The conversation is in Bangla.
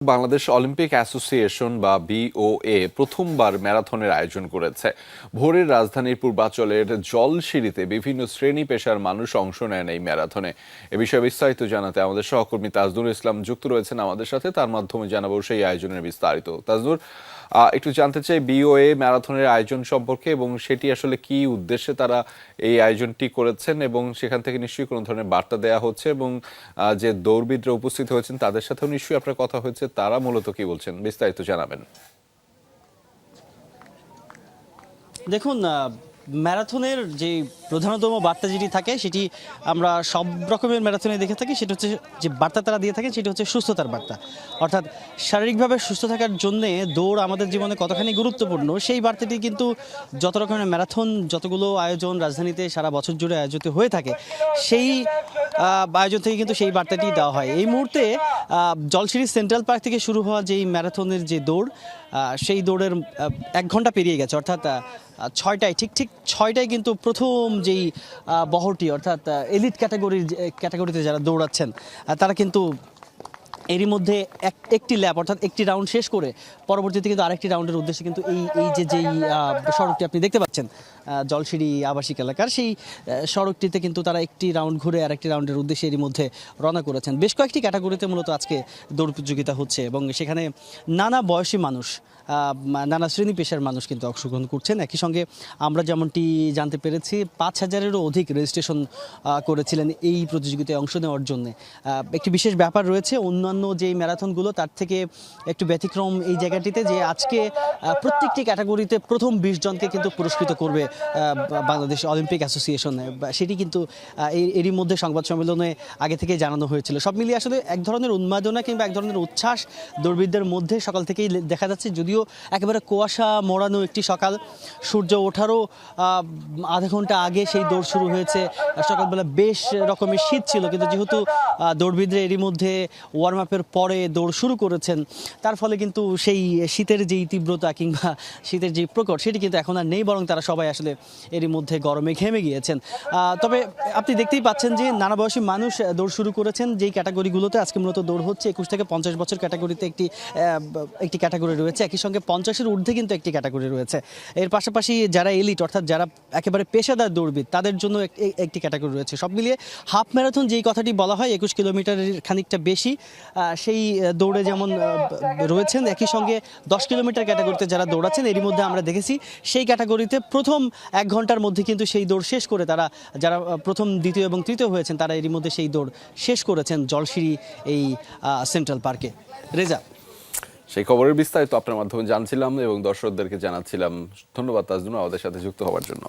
বাংলাদেশ অলিম্পিক অ্যাসোসিয়েশন বা বিওএ প্রথমবার ম্যারাথনের আয়োজন করেছে। ভোরের রাজধানীর পূর্বাঞ্চলের জলসিঁড়িতে বিভিন্ন শ্রেণি পেশার মানুষ অংশ নেন এই ম্যারাথনে। এ বিষয়ে বিস্তারিত জানাতে আমাদের সহকর্মী তাজনুর ইসলাম যুক্ত রয়েছেন আমাদের সাথে। তার মাধ্যমে জানাব সেই আয়োজনের বিস্তারিত। তাজনুর একটু জানতে চাই বিওএ ম্যারাথনের আয়োজন সম্পর্কে এবং সেটি আসলে কি উদ্দেশ্যে তারা এই আয়োজনটি করেছেন এবং সেখান থেকে নিশ্চয়ই কোনো ধরনের বার্তা দেওয়া হচ্ছে এবং যে দৌড়বিদরা উপস্থিত হয়েছেন তাদের সাথেও নিশ্চয়ই আপনার কথা হয়েছে। তারা মূলত কি বলছেন? বিস্তারিত জানাবেন। দেখুন ম্যারাথনের যে প্রধানতম বার্তা যেটি থাকে, সেটি আমরা সব রকমের ম্যারাথনে দেখে থাকি, সেটা হচ্ছে যে বার্তা তারা দিয়ে থাকেন, সেটি হচ্ছে সুস্থতার বার্তা। অর্থাৎ শারীরিকভাবে সুস্থ থাকার জন্য দৌড় আমাদের জীবনে কতখানি গুরুত্বপূর্ণ, সেই বার্তাটি কিন্তু যত রকমের ম্যারাথন, যতগুলো আয়োজন রাজধানীতে সারা বছর জুড়ে আয়োজিত হয়ে থাকে, সেই আয়োজন থেকে কিন্তু সেই বার্তাটি দেওয়া হয়। এই মুহূর্তে জলসিঁড়ি সেন্ট্রাল পার্ক থেকে শুরু হওয়া যেই ম্যারাথনের যে দৌড় সেই দৌড়ের এক ঘণ্টা পেরিয়ে গেছে, অর্থাৎ ছয়টায়, ঠিক ঠিক ছয়টায় কিন্তু প্রথম যেই বহরটি, অর্থাৎ এলিট ক্যাটাগরির ক্যাটাগরিতে যারা দৌড়াচ্ছেন তারা কিন্তু এরই মধ্যে এক, একটি ল্যাব অর্থাৎ একটি রাউন্ড শেষ করে পরবর্তীতে কিন্তু আরেকটি রাউন্ডের উদ্দেশ্যে কিন্তু এই এই যে যেই সড়কটি আপনি দেখতে পাচ্ছেন জলসিঁড়ি আবাসিক এলাকার সেই সড়কটিতে কিন্তু তারা একটি রাউন্ড ঘুরে আরেকটি রাউন্ডের উদ্দেশ্যে এরই মধ্যে রওনা করেছেন। বেশ কয়েকটি ক্যাটাগরিতে মূলত আজকে দৌড় প্রতিযোগিতা হচ্ছে এবং সেখানে নানা বয়সী মানুষ নানা শ্রেণি পেশার মানুষ কিন্তু অংশগ্রহণ করছেন। একই সঙ্গে আমরা যেমনটি জানতে পেরেছি, পাঁচ হাজারেরও অধিক রেজিস্ট্রেশন করেছিলেন এই প্রতিযোগিতায় অংশ নেওয়ার জন্য। একটি বিশেষ ব্যাপার রয়েছে, অন্যান্য যেই ম্যারাথনগুলো, তার থেকে একটু ব্যতিক্রম এই জায়গাটিতে যে আজকে প্রত্যেকটি ক্যাটাগরিতে প্রথম বিশ জনকে কিন্তু পুরস্কৃত করবে বাংলাদেশ অলিম্পিক অ্যাসোসিয়েশন সেটি কিন্তু এরই মধ্যে সংবাদ সম্মেলনে আগে থেকে জানানো হয়েছিল। সব মিলিয়ে আসলে এক ধরনের উন্মাদনা কিংবা এক ধরনের উচ্ছ্বাস দৌড়বিদদের মধ্যে সকাল থেকেই দেখা যাচ্ছে, যদিও একেবারে কুয়াশা মোড়ানো একটি সকাল। সূর্য ওঠারও আধা ঘণ্টা আগে সেই দৌড় শুরু হয়েছে। সকালবেলা বেশ রকমের শীত ছিল, কিন্তু যেহেতু দৌড়বিদরা এরই মধ্যে ওয়ার্ম আপের পরে দৌড় শুরু করেছেন, তার ফলে কিন্তু সেই শীতের যেই তীব্রতা কিংবা শীতের যে প্রকট, সেটি কিন্তু এখন আর নেই, বরং তারা সবাই আসলে এরই মধ্যে গরমে ঘেমে গিয়েছেন। তবে আপনি দেখতেই পাচ্ছেন যে নানা বয়সী মানুষ দৌড় শুরু করেছেন। যেই ক্যাটাগরিগুলোতে আজকে মূলত দৌড় হচ্ছে, একুশ থেকে পঞ্চাশ বছর ক্যাটাগরিতে একটি একটি ক্যাটাগরি রয়েছে, একই সঙ্গে পঞ্চাশের ঊর্ধ্বে কিন্তু একটি ক্যাটাগরি রয়েছে। এর পাশাপাশি যারা এলিট, অর্থাৎ যারা একেবারে পেশাদার দৌড়বিদ, তাদের জন্য এক- একটি ক্যাটাগরি রয়েছে। সব মিলিয়ে হাফ ম্যারাথন যেই কথাটি বলা হয়, একুশ কিলোমিটারের খানিকটা বেশি সেই দৌড়ে যেমন রয়েছেন, একই সঙ্গে দশ কিলোমিটার ক্যাটাগরিতে যারা দৌড়াচ্ছেন, এরই মধ্যে আমরা দেখেছি সেই ক্যাটাগরিতে প্রথম এক ঘণ্টার মধ্যে কিন্তু সেই দৌড় শেষ করে তারা, যারা প্রথম, দ্বিতীয় এবং তৃতীয় হয়েছেন, তারা এরই মধ্যে সেই দৌড় শেষ করেছেন জলসিঁড়ি এই সেন্ট্রাল পার্কে। রেজা। সেই খবরের বিস্তারিত আপনার মাধ্যমে জানছিলাম এবং দর্শকদেরকে জানাচ্ছিলাম। ধন্যবাদ তাজদুন আমাদের সাথে যুক্ত হওয়ার জন্য।